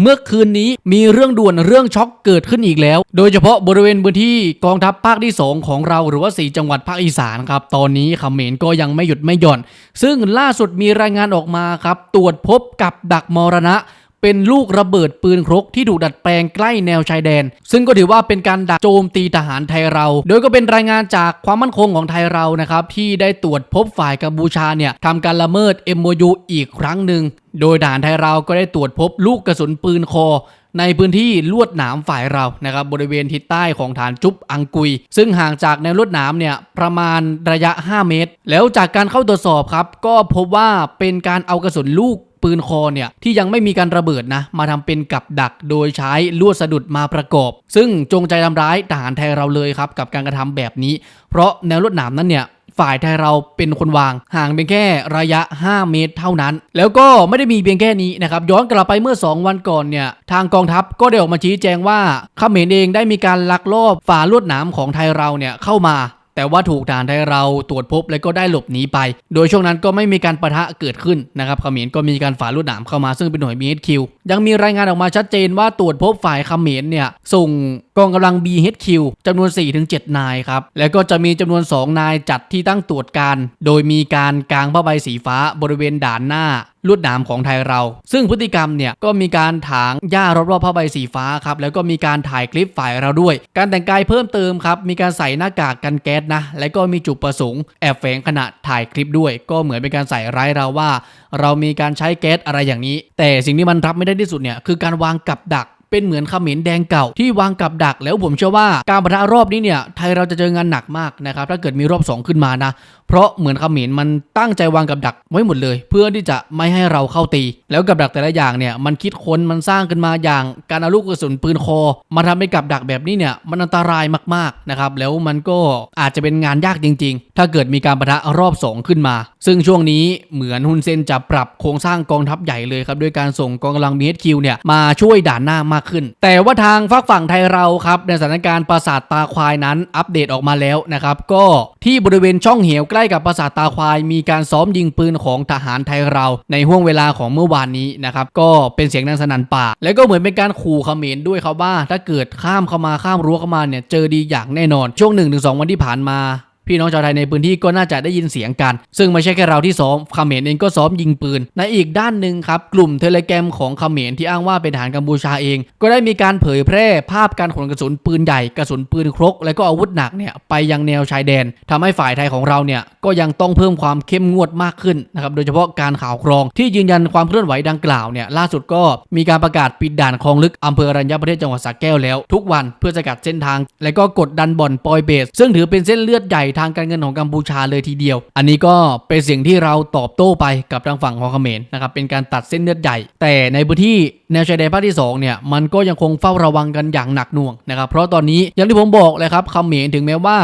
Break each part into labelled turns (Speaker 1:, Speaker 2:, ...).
Speaker 1: เมื่อคืนนี้มีเรื่องด่วนเรื่องช็อกเกิดขึ้นอีกแล้ว โดยเฉพาะบริเวณพื้นที่กองทัพภาคที่ 2 ของเราหรือว่า 4 จังหวัดภาคอีสานครับ ตอนนี้เขมรก็ยังไม่หยุดไม่หย่อน ซึ่งล่าสุดมีรายงานออกมาครับ ตรวจพบกับดักมรณะ เป็นลูกระเบิดปืนครกที่ถูกดัดแปลงใกล้แนวชายแดน ซึ่งก็ถือว่าเป็นการดักโจมตีทหารไทยเรา โดยก็เป็นรายงานจากความมั่นคงของไทยเรานะครับที่ได้ตรวจพบฝ่ายกัมพูชาเนี่ยทำการละเมิด MOU อีกครั้งหนึ่งโดยทหารไทยเราก็ได้ตรวจพบลูกกระสุนปืนคอในพื้นที่ลวดหนามฝ่ายเรานะครับบริเวณทิศใต้ของฐานจุบอังกุย ซึ่งห่างจากแนวลวดหนามเนี่ยประมาณระยะ 5 เมตร แล้วจากการเข้าตรวจสอบครับ ก็พบว่าเป็นการเอากระสุนลูก ปืนคอเนี่ยที่ยังไม่มีการระเบิดนะมาทำเป็นกับดักโดยใช้ลวดสะดุดมาประกอบ ซึ่งจงใจทำร้ายทหารไทยเราเลยครับกับการกระทำแบบนี้ เพราะแนวลวดหนามนั้นเนี่ยฝ่ายไทยเราเป็นคนวางห่างเป็นแค่ระยะ 5 เมตรเท่านั้น แล้วก็ไม่ได้มีเพียงแค่นี้นะครับย้อนกลับไปเมื่อ 2 วันก่อนเนี่ยทางกองทัพก็ได้ออกมาชี้แจงว่าขเขมรเองได้มีการลักลอบฝ่าลวดหนามของไทยเราเนี่ยเข้ามา แต่ว่าถูกทหารไทยเราตรวจพบและก็ได้หลบหนีไป โดยช่วงนั้นก็ไม่มีการประทะเกิดขึ้นนะครับเขมรก็มีการฝ่าลวดหนามเข้ามาซึ่งเป็นหน่วย BHQ ยังมีรายงานออกมาชัดเจนว่าตรวจพบฝ่ายเขมรเนี่ยส่งกองกำลัง BHQ จำนวน 4-7 นายครับ แล้วก็จะมีจำนวน 2 นายจัดที่ตั้งตรวจการ โดยมีการกางผ้าใบสีฟ้าบริเวณด่านหน้าลวดหนามของไทยเรา ซึ่งพฤติกรรมเนี่ยก็มีการถางหญ้ารอบๆผ้าใบสีฟ้าครับ แล้วก็มีการถ่ายคลิปฝ่ายเราด้วย การแต่งกายเพิ่มเติมครับ มีการใส่หน้ากากกันแก๊สนะ และก็มีจุดประสงค์แอบแฝงขณะถ่ายคลิปด้วย ก็เหมือนเป็นการใส่ร้ายเราว่า เรามีการใช้แก๊สอะไรอย่างนี้ แต่สิ่งที่มันรับไม่ได้ที่สุดเนี่ยคือการวางกับดัก เป็นเหมือนเขมรแดงเก่าที่วางกับดัก แล้วผมเชื่อว่าการประทะรอบนี้เนี่ยไทยเราจะเจองานหนักมากนะครับถ้าเกิดมีรอบ 2 ขึ้นมานะเพราะเหมือนเขมรมันตั้งใจวางกับดักไว้หมดเลย เพื่อที่จะไม่ให้เราเข้าตี แล้วกับดักแต่ละอย่างเนี่ยมันคิดค้นมันสร้างขึ้นมาอย่างการเอาลูกกระสุนปืนคอ มาทำเป็นกับดักแบบนี้เนี่ยมันอันตรายมากๆนะครับแล้วมันก็อาจจะเป็นงานยากจริง ๆ ถ้าเกิดมีการประทะรอบ 2 ขึ้นมา ซึ่งช่วงนี้เหมือนฮุนเซนจะปรับโครงสร้างกองทัพใหญ่เลยครับด้วยการส่งกองกำลัง BHQ เนี่ยมาช่วยด่านหน้ามากขึ้น แต่ว่าทางฝากฝั่งไทยเราครับในสถานการณ์ปราสาทตาควายนั้นอัปเดตออกมาแล้วนะครับก็ที่บริเวณช่องเหวใกล้กับปราสาทตาควาย มีการซ้อมยิงปืนของทหารไทยเรา ในห่วงเวลาของเมื่อวานนี้นะครับก็เป็นเสียงดังสนั่นป่า แล้วก็เหมือนเป็นการขู่เขมรด้วยครับว่า ถ้าเกิดข้ามเข้ามาข้ามรั้วเข้ามาเนี่ยเจอดีอย่างแน่นอนช่วง1นถึงสวันที่ผ่านมา พี่น้องชาวไทยในพื้นที่ก็น่าจะได้ยินเสียงกัน ซึ่งไม่ใช่แค่เราที่ซ้อมเขมรเองก็ซ้อมยิงปืน ในอีกด้านหนึ่งครับ กลุ่มเทเลแกรมของเขมรที่อ้างว่าเป็นทหารกัมพูชาเอง ก็ได้มีการเผยแพร่ภาพการขนกระสุนปืนใหญ่กระสุนปืนครก และก็อาวุธหนักเนี่ยไปยังแนวชายแดนทำให้ฝ่ายไทยของเราเนี่ยก็ยังต้องเพิ่มความเข้มงวดมากขึ้นนะครับโดยเฉพาะการข่าวครองที่ยืนยันความเคลื่อนไหวดังกล่าวเนี่ยล่าสุดก็มีการประกาศปิดด่านคลองลึกอำเภออรัญญประเทศจังหวัดสระแก้วแล้ว ทุกวันเพื่อสกัดเส้นทาง และก็กดดันบ่อนปอยเบส ซึ่งถือเป็นเส้นเลือดใหญ่ทางการเงินของกัมพูชาเลยทีเดียว อันนี้ก็เป็นสิ่งที่เราตอบโต้ไปกับทางฝั่งของเขมรนะครับเป็นการตัดเส้นเลือดใหญ่ แต่ในพื้นที่แนวชายแดนภาคที่สองเนี่ยมันก็ยังคงเฝ้าระวังกันอย่างหนักหน่วงนะครับเพราะตอนนี้อย่างที่ผมบอกเลยครับเขมรถึงแม้ว่า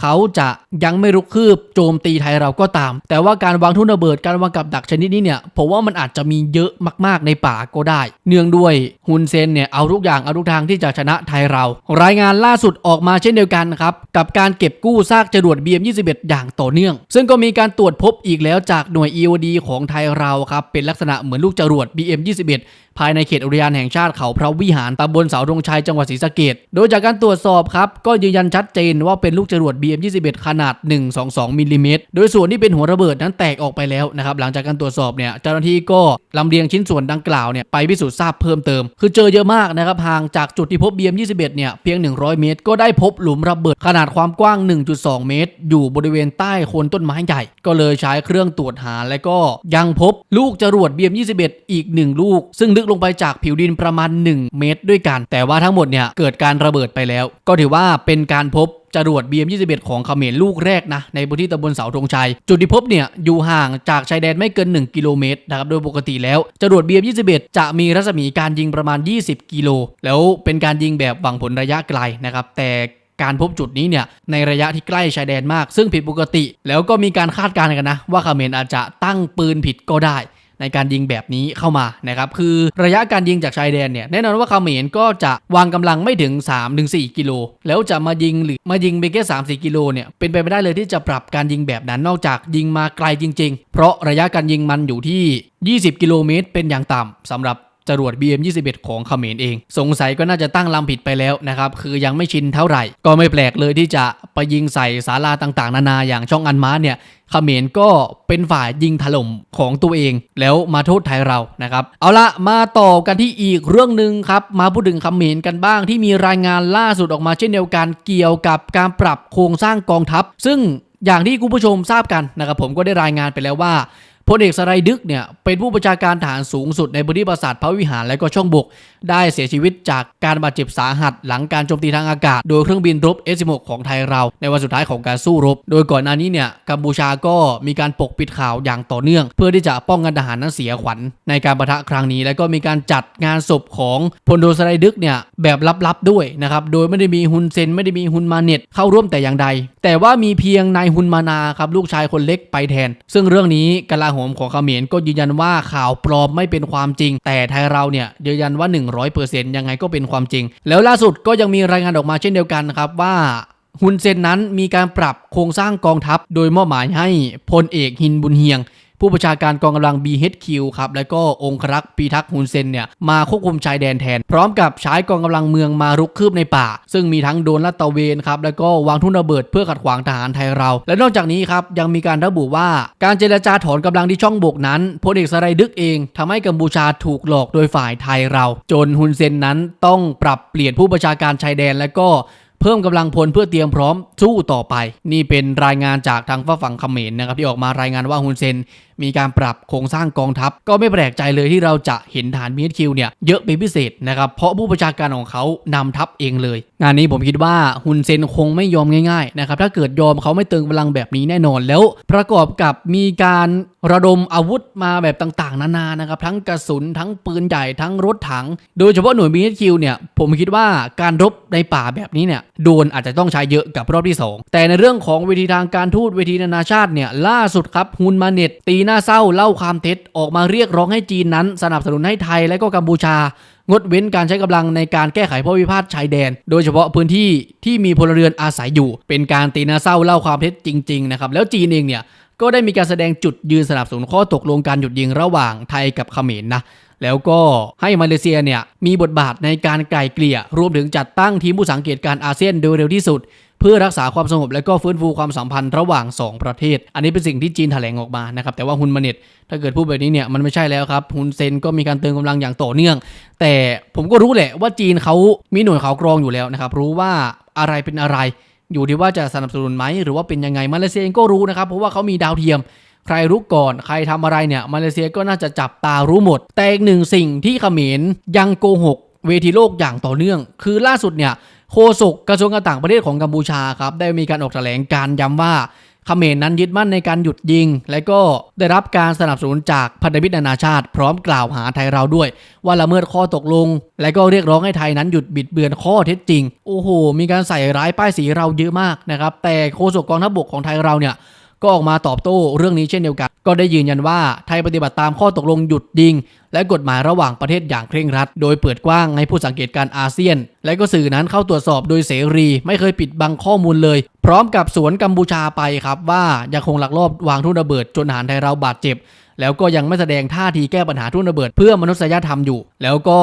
Speaker 1: เขาจะยังไม่รุกคืบโจมตีไทยเราก็ตาม แต่ว่าการวางทุ่นระเบิดการวางกับดักชนิดนี้เนี่ยผมว่ามันอาจจะมีเยอะมากๆในป่าก็ได้ เนื่องด้วยฮุนเซนเนี่ยเอาทุกอย่างเอาทุกทางที่จะชนะไทยเรา รายงานล่าสุดออกมาเช่นเดียวกันครับกับการเก็บกู้ซากจรวด BM21 อย่างต่อเนื่อง ซึ่งก็มีการตรวจพบอีกแล้วจากหน่วย EOD ของไทยเราครับเป็นลักษณะเหมือนลูกจรวด BM21 ภายในเขตอุทยานแห่งชาติเขาพระวิหารตำบลเสาธงชัยจังหวัดศรีสะเกดโดยจากการตรวจสอบครับก็ยืนยันชัดเจนว่าเป็นลูกจรวด BM21 ขนาด 122มิลลิเมตรโดยส่วนที่เป็นหัวระเบิดนั้นแตกออกไปแล้วนะครับหลังจากการตรวจสอบเนี่ยเจ้าหน้าที่ก็ลำเลียงชิ้นส่วนดังกล่าวเนี่ยไปพิสูจน์ทราบเพิ่มเติม คือเจอเยอะมากนะครับห่างจากจุดที่พบ BM21 เนี่ยเพียง 100 เมตร ก็ได้พบหลุมระเบิดขนาดความกว้าง 1.2 เมตร อยู่บริเวณใต้โคนต้นไม้ใหญ่ ก็เลยใช้เครื่องตรวจหาและก็ยังพบลูกจรวด BM21 อีก 1 ลูก ซึ่งลึกลงไปจากผิวดินประมาณ 1 เมตรด้วยกัน แต่ว่าทั้งหมดเนี่ยเกิดการระเบิดไปแล้ว ก็ถือว่าเป็นการพบจรวด BM21 ของเขมรลูกแรกนะ ในพื้นที่ตำบลเสาธงชัย จุดที่พบเนี่ย อยู่ห่างจากชายแดนไม่เกิน 1 กิโลเมตรนะครับ โดยปกติแล้ว จรวด BM21 จะมีรัศมีการยิงประมาณ 20 กิโล แล้วเป็นการยิงแบบหวังผลระยะไกลนะครับ แต่การพบจุดนี้เนี่ยในระยะที่ใกล้ชายแดนมาก ซึ่งผิดปกติ แล้วก็มีการคาดการณ์กันนะ ว่าเขมรอาจจะตั้งปืนผิดก็ได้ ในการยิงแบบนี้เข้ามานะครับคือระยะการยิงจากชายแดนเนี่ยแน่นอนว่าเขมรก็จะวางกำลังไม่ถึง 3-4 กิโล แล้วจะมายิงหรือมายิงไปแค่สามกิโลเนี่ยเป็นไปไม่ได้เลยที่จะปรับการยิงแบบนั้นนอกจากยิงมาไกลจริง ๆ เพราะระยะการยิงมันอยู่ที่ 20 กิโลเมตรเป็นอย่างต่ำสำหรับ จรวด BM21 ของเขมรเอง สงสัยก็น่าจะตั้งลำผิดไปแล้วนะครับคือยังไม่ชินเท่าไหร่ ก็ไม่แปลกเลยที่จะไปยิงใส่ศาลาต่างๆ นานาอย่างช่องอันมาเนี่ยเขมรก็เป็นฝ่ายยิงถล่มของตัวเอง แล้วมาโทษไทยเรานะครับ เอาละมาต่อกันที่อีกเรื่องหนึ่งครับ มาพูดถึงเขมรกันบ้างที่มีรายงานล่าสุดออกมาเช่นเดียวกันเกี่ยวกับการปรับโครงสร้างกองทัพ ซึ่งอย่างที่คุณผู้ชมทราบกันนะครับผมก็ได้รายงานไปแล้วว่า พลเอกสไรดึกเนี่ยเป็นผู้บัญชาการทหารสูงสุดในพื้นที่ปราสาทพระวิหารและก็ช่องบก ได้เสียชีวิตจากการบาดเจ็บสาหัส หลังการโจมตีทางอากาศ โดยเครื่องบินรบ F-16 ของไทยเรา ในวันสุดท้ายของการสู้รบ โดยก่อนหน้านี้เนี่ยกัมพูชาก็มีการปกปิดข่าวอย่างต่อเนื่อง เพื่อที่จะป้องกันทหารนั้นเสียขวัญในการประทะครั้งนี้ และก็มีการจัดงานศพของพลโทสไรดึกเนี่ยแบบลับๆด้วยนะครับโดยไม่ได้มีฮุนเซนไม่ได้มีฮุนมาเน็ตเข้าร่วมแต่อย่างใด แต่ว่ามีเพียงนายฮุนมานาครับลูกชายคนเล็กไปแทน ซึ่งเรื่องนี้กลาโหมของเขมรก็ยืนยันว่าข่าวปลอมไม่เป็นความจริง แต่ไทยเราเนี่ยยืนยันว่า 100%ยังไงก็เป็นความจริง แล้วล่าสุดก็ยังมีรายงานออกมาเช่นเดียวกันครับว่าฮุนเซนนั้นมีการปรับโครงสร้างกองทัพ โดยมอบหมายให้พลเอกฮินบุญเฮียง ผู้บัญชาการกองกำลัง BHQ ครับแล้วก็องครักษ์ปีทักษ์ฮุนเซนเนี่ยมาควบคุมชายแดนแทน พร้อมกับใช้กองกำลังเมืองมารุกคืบในป่า ซึ่งมีทั้งโดนลาดตะเวนครับแล้วก็วางทุ่นระเบิดเพื่อขัดขวางทหารไทยเรา และนอกจากนี้ครับยังมีการระบุว่าการเจรจาถอนกำลังที่ช่องบกนั้นพลเอกสไรดึกเองทำให้กัมพูชาถูกหลอกโดยฝ่ายไทยเรา จนฮุนเซนนั้นต้องปรับเปลี่ยนผู้บัญชาการชายแดนและก็เพิ่มกำลังพลเพื่อเตรียมพร้อมสู้ต่อไป นี่เป็นรายงานจากทางฝั่งเขมรนะครับที่ออกมารายงานว่าฮุนเซน มีการปรับโครงสร้างกองทัพ ก็ไม่แปลกใจเลยที่เราจะเห็นฐาน BHQ เนี่ยเยอะเป็นพิเศษนะครับเพราะผู้ประชาการของเขานำทัพเองเลย งานนี้ผมคิดว่าฮุนเซนคงไม่ยอมง่ายๆนะครับถ้าเกิดยอมเขาไม่เติมกำลังแบบนี้แน่นอนแล้ว ประกอบกับมีการระดมอาวุธมาแบบต่างๆ นานานะครับทั้งกระสุนทั้งปืนใหญ่ทั้งรถถัง โดยเฉพาะหน่วย BHQ เนี่ยผมคิดว่าการรบในป่าแบบนี้เนี่ยโดนอาจจะต้องใช้เยอะกับรอบที่ 2 แต่ในเรื่องของเวทีทางการทูตเวทีนานาชาติเนี่ยล่าสุดครับฮุนมาเน็ตตีน้าเศร้าเล่าความเท็จออกมาเรียกร้องให้จีนนั้น สนับสนุนให้ไทยและก็กัมพูชา งดเว้นการใช้กำลังในการแก้ไขข้อพิพาทชายแดน โดยเฉพาะพื้นที่ที่มีพลเรือนอาศัยอยู่ เป็นการตีน้าเศร้าเล่าความเท็จจริงๆนะครับแล้วจีนเองเนี่ยก็ได้มีการแสดงจุดยืนสนับสนุนข้อตกลงการหยุดยิงระหว่างไทยกับเขมรนะแล้วก็ให้มาเลเซียเนี่ยมีบทบาทในการไกล่เกลี่ยรวมถึงจัดตั้งทีมผู้สังเกตการอาเซียนโดยเร็วที่สุด เพื่อรักษาความสงบและก็ฟื้นฟูความสัมพันธ์ระหว่าง 2 ประเทศ อันนี้เป็นสิ่งที่จีนแถลงออกมานะครับแต่ว่าฮุนมาเน็ตถ้าเกิดพูดแบบนี้เนี่ยมันไม่ใช่แล้วครับฮุนเซนก็มีการเติมกำลังอย่างต่อเนื่อง แต่ผมก็รู้แหละว่าจีนเขามีหน่วยข่าวกรองอยู่แล้วนะครับรู้ว่าอะไรเป็นอะไรอยู่ที่ว่าจะสนับสนุนไหมหรือว่าเป็นยังไงมาเลเซียเองก็รู้นะครับเพราะว่าเขามีดาวเทียม ใครรู้ก่อนใครทำอะไรเนี่ยมาเลเซียก็น่าจะจับตารู้หมด แต่อีกหนึ่งสิ่งที่เขมรยังโกหกเวทีโลกอย่างต่อเนื่อง คือล่าสุดเนี่ย โฆษกกระทรวงการต่างประเทศของกัมพูชาครับได้มีการออกแถลงการย้ำว่าเขมรนั้นยึดมั่นในการหยุดยิง และก็ได้รับการสนับสนุนจากพันธมิตรนานาชาติ พร้อมกล่าวหาไทยเราด้วย ว่าละเมิดข้อตกลง และก็เรียกร้องให้ไทยนั้นหยุดบิดเบือนข้อเท็จจริง โอ้โห มีการใส่ร้ายป้ายสีเราเยอะมากนะครับ แต่โฆษกกองทัพบกของไทยเราเนี่ย ก็ออกมาตอบโต้เรื่องนี้เช่นเดียวกัน ก็ได้ยืนยันว่าไทยปฏิบัติตามข้อตกลงหยุดยิง และกฎหมายระหว่างประเทศอย่างเคร่งรัด โดยเปิดกว้างให้ผู้สังเกตการอาเซียน และก็สื่อนั้นเข้าตรวจสอบโดยเสรี ไม่เคยปิดบังข้อมูลเลย พร้อมกับสวนกัมพูชาไปครับว่ายังคงลักลอบวางทุ่นระเบิดจนทหารไทยเราบาดเจ็บ แล้วก็ยังไม่แสดงท่าทีแก้ปัญหาทุ่นระเบิด เพื่อมนุษยธรรมอยู่ แล้วก็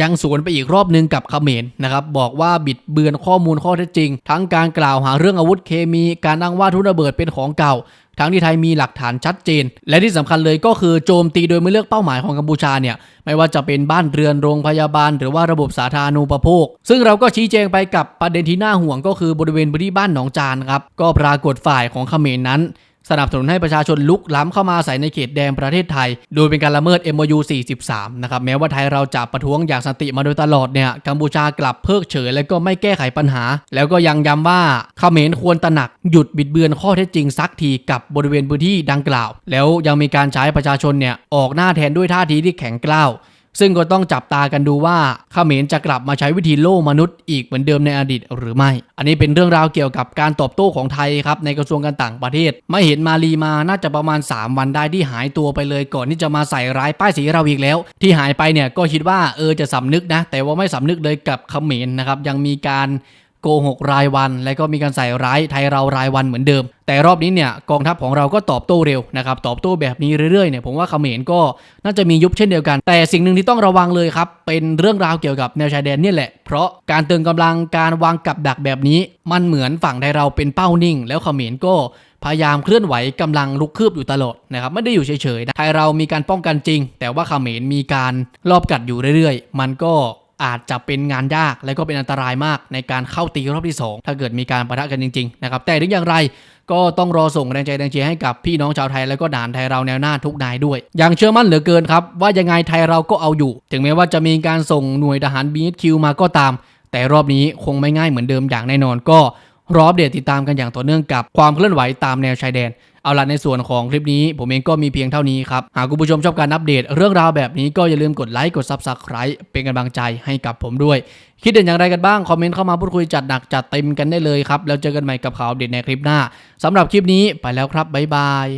Speaker 1: ยังสวนไปอีกรอบนึงกับเขมรนะครับบอกว่าบิดเบือนข้อมูลข้อเท็จจริง ทั้งการกล่าวหาเรื่องอาวุธเคมี การอ้างว่าทุ่นระเบิดเป็นของเก่าทั้งที่ไทยมีหลักฐานชัดเจน และที่สำคัญเลยก็คือโจมตีโดยไม่เลือกเป้าหมายของกัมพูชาเนี่ย ไม่ว่าจะเป็นบ้านเรือนโรงพยาบาล หรือว่าระบบสาธารณูปโภค ซึ่งเราก็ชี้แจงไปกับประเด็นที่น่าห่วงก็คือบริเวณพื้นที่บ้านหนองจานครับ ก็ปรากฏฝ่ายของเขมรนั้น สนับสนุนให้ประชาชนลุกล้ำเข้ามาอาศัยในเขตแดนประเทศไทย โดยเป็นการละเมิด MOU 43 นะครับ แม้ว่าไทยเราจะประท้วงอย่างสันติมาโดยตลอดเนี่ย กัมพูชากลับเพิกเฉย และก็ไม่แก้ไขปัญหา แล้วก็ยังย้ำว่าเขมรควรตระหนักหยุดบิดเบือนข้อเท็จจริงสักทีกับบริเวณพื้นที่ดังกล่าว แล้วยังมีการใช้ประชาชนเนี่ยออกหน้าแทนด้วยท่าทีที่แข็งกร้าว ซึ่งก็ต้องจับตากันดูว่าขเขมรจะกลับมาใช้วิธีโล่มนุษย์อีกเหมือนเดิมในอดีตหรือไม่ อันนี้เป็นเรื่องราวเกี่ยวกับการตอบโต้ของไทยครับในกระทรวงการต่างประเทศ ไม่เห็นมาลีมาน่าจะประมาณ 3 วันได้ที่หายตัวไปเลยก่อนที่จะมาใส่ร้ายป้ายสีเราอีกแล้ว ที่หายไปเนี่ยก็คิดว่าเออจะสำนึกนะ แต่ว่าไม่สำนึกเลยกับเขมรนะครับยังมีการ โกหกรายวัน และก็มีการใส่ร้ายไทยเรารายวันเหมือนเดิม แต่รอบนี้เนี่ยกองทัพของเราก็ตอบโต้เร็วนะครับตอบโต้แบบนี้เรื่อยๆเนี่ยผมว่าเขมรก็น่าจะมียุบเช่นเดียวกัน แต่สิ่งหนึ่งที่ต้องระวังเลยครับเป็นเรื่องราวเกี่ยวกับแนวชายแดนเนี่ยแหละเพราะการเติมกำลังการวางกับดักแบบนี้ มันเหมือนฝั่งไทยเราเป็นเป้านิ่ง แล้วเขมรก็พยายามเคลื่อนไหวกำลังลุกคืบอยู่ตลอดนะครับไม่ได้อยู่เฉยๆนะไทยเรามีการป้องกันจริง แต่ว่าเขมรมีการรอบกัดอยู่เรื่อย ๆ มันก็ อาจจะเป็นงานยากและก็เป็นอันตรายมากในการเข้าตีรอบที่ 2 ถ้าเกิดมีการประทะกันจริงๆนะครับแต่ถึงอย่างไรก็ต้องรอส่งแรงใจแรงเชียร์ให้กับพี่น้องชาวไทยและก็ด่านไทยเราแนวหน้าทุกนายด้วย อย่างเชื่อมั่นเหลือเกินครับ ว่ายังไงไทยเราก็เอาอยู่ ถึงแม้ว่าจะมีการส่งหน่วยทหารบีเคิวมาก็ตาม แต่รอบนี้คงไม่ง่ายเหมือนเดิมอย่างแน่นอนก็ รออัปเดตติดตามกันอย่างต่อเนื่องกับความเคลื่อนไหวตามแนวชายแดน เอาล่ะในส่วนของคลิปนี้ ผมเองก็มีเพียงเท่านี้ครับ หากคุณผู้ชมชอบการอัปเดตเรื่องราวแบบนี้ก็อย่าลืมกดไลค์กด Subscribe เป็นกำลังใจให้กับผมด้วย คิดเห็นอย่างไรกันบ้าง คอมเมนต์เข้ามาพูดคุยจัดหนักจัดเต็มกันได้เลยครับ แล้วเจอกันใหม่กับข่าวอัปเดตในคลิปหน้าสำหรับคลิปนี้ไปแล้วครับบ๊ายบาย